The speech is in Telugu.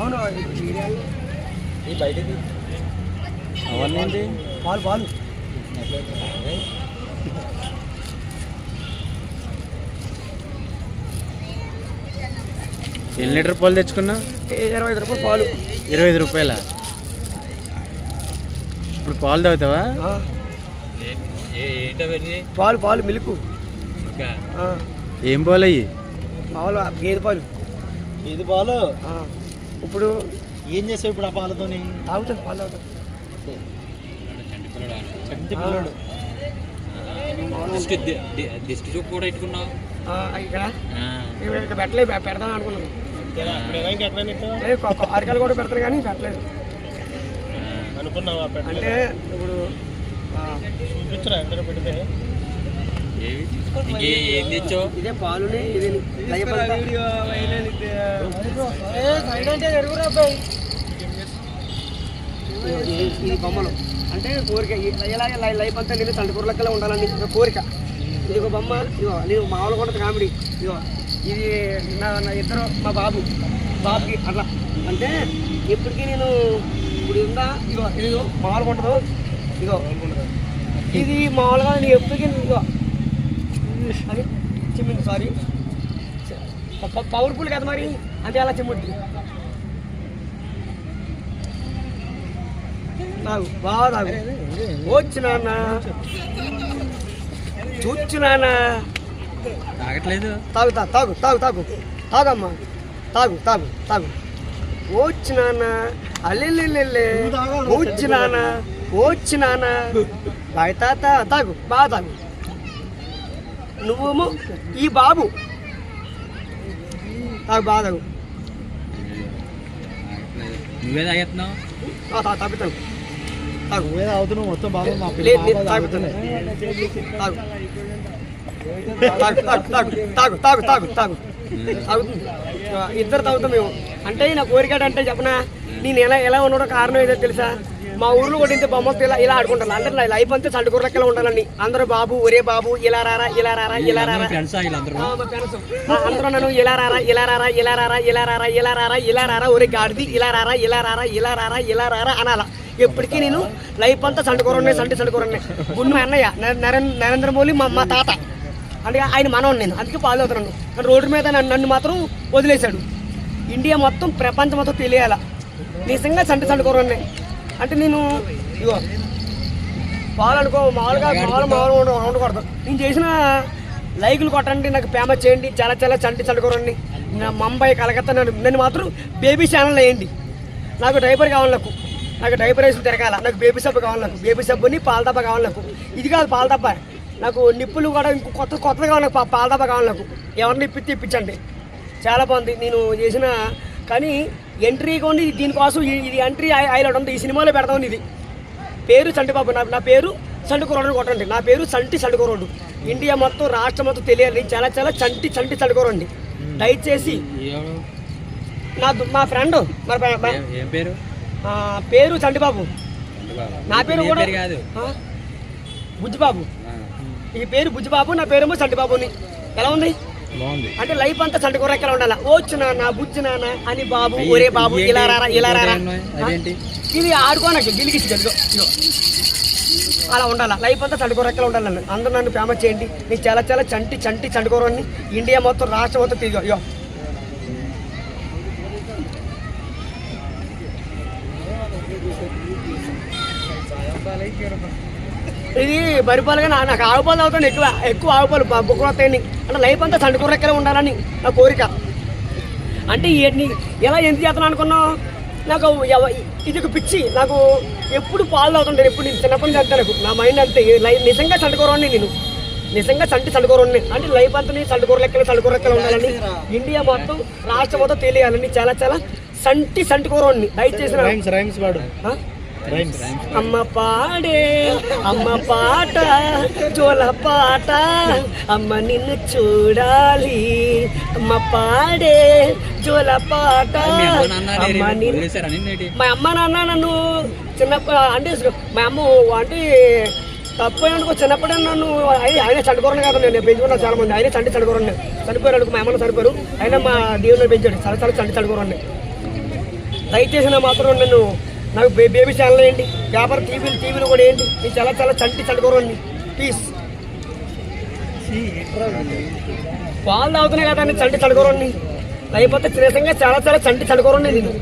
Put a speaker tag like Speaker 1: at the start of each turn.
Speaker 1: అవును.
Speaker 2: ఈ బయటది
Speaker 3: అవన్నీ ఏంటి?
Speaker 1: పాలు పాలు
Speaker 3: ఎన్ని లీటర్ పాలు తెచ్చుకున్నా?
Speaker 1: ఇరవై ఐదు రూపాయలు పాలు.
Speaker 3: ఇరవై ఐదు రూపాయల? ఇప్పుడు పాలు తాగుతావా?
Speaker 1: పాలు పాలు మిల్క్.
Speaker 3: ఏం పాలు అయ్యి?
Speaker 1: మామూలుగా గేదె పాలు.
Speaker 2: ఇది పాలు?
Speaker 1: ఇప్పుడు
Speaker 2: ఏం చేసావు ఇప్పుడు ఆ పాలతోని?
Speaker 1: తాగుతాడు పాలు తాగుతాడు
Speaker 2: చంటి పిల్లడు.
Speaker 4: దిష్టి చూపు కూడా
Speaker 1: పెట్టుకున్నావు? ఇక్కడ? ఇక్కడ పెట్టలేదు పెడదాం అనుకున్నాను అరకాలు కూడా పెడతారు కానీ పెట్టలేదు.
Speaker 2: అనుకున్నావా
Speaker 1: అంటే ఇప్పుడు
Speaker 2: చూపించరా ఎక్కడ పెడితే?
Speaker 4: ఏం తెచ్చావు?
Speaker 1: ఇదే ఇది బొమ్మలు. అంటే కోరిక ఈ- ఇలా లైఫ్ అంతా నేను తండ్రి లెక్కలో ఉండాలని కోరిక. ఇది ఒక బొమ్మ ఇదిగో నేను మామూలు కూడా కామెడీ. ఇదిగో ఇది నా నా ఇద్దరు మా బాబు. బాబుకి అట్లా. అంటే ఇప్పటికీ నేను ఇప్పుడు ఉందా ఇదిగో ఇది మామూలుగా ఉండదు ఇదిగో ఇది మామూలుగా నేను ఎప్పటికీ ఇదిగో అది చిమ్మింది సారీ పవర్ఫుల్ కదా మరి? అంటే అలా చిమ్ముద్ది. తాగు బాగా తాగు. వచ్చి నాన్న. చూచ్చు నాన్న.
Speaker 4: తాగట్లేదు.
Speaker 1: తాగు తా- తాగు తాగు తాగు. తాగమ్మా. తాగు తాగు తాగు. వచ్చి నాన్న. అల్లెల్లెల్లెల్లే. వచ్చి నాన్న. వచ్చి నాన్న. బాయ్ తాత తాగు బాగా తాగు. నువ్వేమో ఈ బాబు. తాగు బాగా తాగు.
Speaker 4: నువ్వే తాగేస్తున్నావు?
Speaker 1: ఆ, తా- తాగుతాను. తాగు.
Speaker 2: నువ్వే అవుతున్నావు మొత్తం బాబు మా
Speaker 1: లే- లే- తాగుతాను. తాగు. తాగు తాగు తాగు తాగు తాగు తాగు తాగు. తాగుతుంది. ఇద్దరు తాగుతాం మేము. అంటే నా కోరిక అంటే చెప్పనా నేను ఎలా ఎలా ఉండడం కారణం ఏదో తెలుసా? మా ఊర్లో కూడా ఇంత బొమ్మలతో ఇలా ఇలా ఆడుకుంటాను అందరూ లైఫ్ అంతా చండుకూర లెక్కలో ఉండాలని అందరూ బాబు ఒరే బాబు ఇలా రారా ఇలా రారా ఇలా రారా అందరూ నన్ను ఇలా రారా ఇలా రారా ఇలా రారా ఇలా రారా ఇలా రారా ఇలా రారా ఒరే గాడిది ఇలా రారా ఇలా రారా ఇలా రారా ఇలా రారా అనాల ఎప్పటికీ నేను లైఫ్ అంతా సండుకూరనే సంటి సండుకూరనే గుండు మా అన్నయ్య నర- నరేంద్ర మోడీ మా మా తాత అంటే ఆయన మనవడు నేను అందుకే పాలు అవుతున్నాను కానీ రోడ్డు మీద నన్ను నన్ను మాత్రం వదిలేశాడు ఇండియా మొత్తం ప్రపంచం మొత్తం తెలియాల నిజంగా సంటి సండుకూరనే అంటే నేను ఇగో పాలు అనుకో మామూలుగా పాలు మామూలు ఉండ- ఉండకూడదు. నేను చేసిన లైకులు కొట్టండి నాకు ఫేమస్ చేయండి చాలా చాలా చంటి చండుకోరండి నా ముంబై కలకత్తా నన్ను నన్ను మాత్రం బేబీ ఛానల్ వేయండి. నాకు డైపర్ కావాలి నాకు. నాకు డైపర్ వేసి తిరగాల. నాకు బేబీ సబ్బు కావాలి నాకు. బేబీ సబ్బుని పాల డబ్బా కావాలి నాకు. ఇది కాదు పాల డబ్బా నాకు నిప్పులు కూడా ఇంకో కొత్త కొత్తది కావాలి నాకు. పాల డబ్బా కావాలి నాకు. ఎవరిని ఇప్పి ఇప్పించండి. చాలా బాగుంది. నేను చేసిన కానీ ఎంట్రీ కొన్ని దీనికోసం ఇది ఎంట్రీ హైలైట్ ఉంది. ఈ సినిమాలో పెడతాం ఇది. పేరు చంటిబాబు. నా నా పేరు చంటుకురోడు కొట్టండి. నా పేరు చంటి చంటుకురోడు ఇండియా మొత్తం రాష్ట్రం మొత్తం తెలియాలి. చాలా చాలా చంటి చంటి చంటుకురండి దయచేసి? నా మా ఫ్రెండ్
Speaker 4: పేరు?
Speaker 1: పేరు చంటిబాబు. నా పేరు కూడా? బుజ్జిబాబు. ఈ పేరు బుజ్జిబాబు నా పేరేమో చంటిబాబుని ఎలా ఉంది? అంటే లైఫ్ అంతా చంటి ఎక్కడ ఉండాలి? ఓచ్చు నాన్న బుజ్జి నాన్న అని బాబు ఒరే బాబు? ఇలా రారా ఇలా రారా? ఇది ఆడుకోనకి గిలిగిచ్చి ఇదిగో. అలా ఉండాలి? లైఫ్ అంతా చండుకోరెక్కలు ఉండాలి అందరూ నన్ను ఫేమస్ చేయండి. నీకు చాలా చాలా చంటి చంటి చండుకోరని ఇండియా మొత్తం రాష్ట్రం మొత్తం తిరిగి అయ్యో ఇది బరిపాలుగా నా నాకు ఆవుపాలు అవుతాను ఎక్కువ. ఎక్కువ ఆవుపాలు బొక్కలు వస్తాయని. అంటే లైఫ్ అంతా చండుకోరెక్కలే ఉండాలని నా కోరిక. అంటే ఏంటి ఎలా ఎందుకు చేస్తాను అనుకున్నావు? నాకు ఇది ఒక పిచ్చి. నాకు ఎప్పుడు పాలు అవుతుంటాను ఎప్పుడు నేను చిన్నప్పటి నుంచి అంతే నాకు. నా మైండ్ అంతే. ఈ లై- నిజంగా చండుకోరండి నేను. నిజంగా చంటి చండుకోరండి అంటే లైఫ్ అంతా నేను చండుకోర లెక్కలు చండుకోర లెక్కలు ఉండాలని ఇండియా మొత్తం రాష్ట్రం మొత్తం తెలియాలని చాలా చాలా సంటి సంటికోరండి దయచేసి అమ్మ పాడే అమ్మ పాట జోల పాట అమ్మ నిన్ను చూడాలి. అమ్మ పాడే జోల పాట
Speaker 4: మీ అమ్మ నాన్న
Speaker 1: నిన్ను
Speaker 4: వదిలేశారా నిన్నేటి?
Speaker 1: మా అమ్మ నాన్న నన్ను చిన్నప్పుడు అంటే మా అమ్మ అంటే తప్పు అనుకో చిన్నప్పుడే నన్ను ఆయన ఆయన చండుకోరని కదా నేను పెంచుకున్నా చాలా మంది ఆయన చంటి చండుకోరండి చనిపోయారు మా అమ్మని చనిపోయారు. అయినా మా దేవుని పెంచాడు. చాలా చాలా చంటి చండుకోరండి దయచేసి నా మాత్రం నన్ను నాకు బే- బేబీ ఛానల్ ఏంటి? పేపర్ టీవీలు టీవీలు కూడా ఏంటి? నేను చాలా చాలా చంటి చండుకోరండి ప్లీజ్ పాలు తాగుతున్నాయి కదా నేను చంటి చడుకోరండి లేకపోతే చేసంగా చాలా చాలా చంటి చడుకోరండి నేను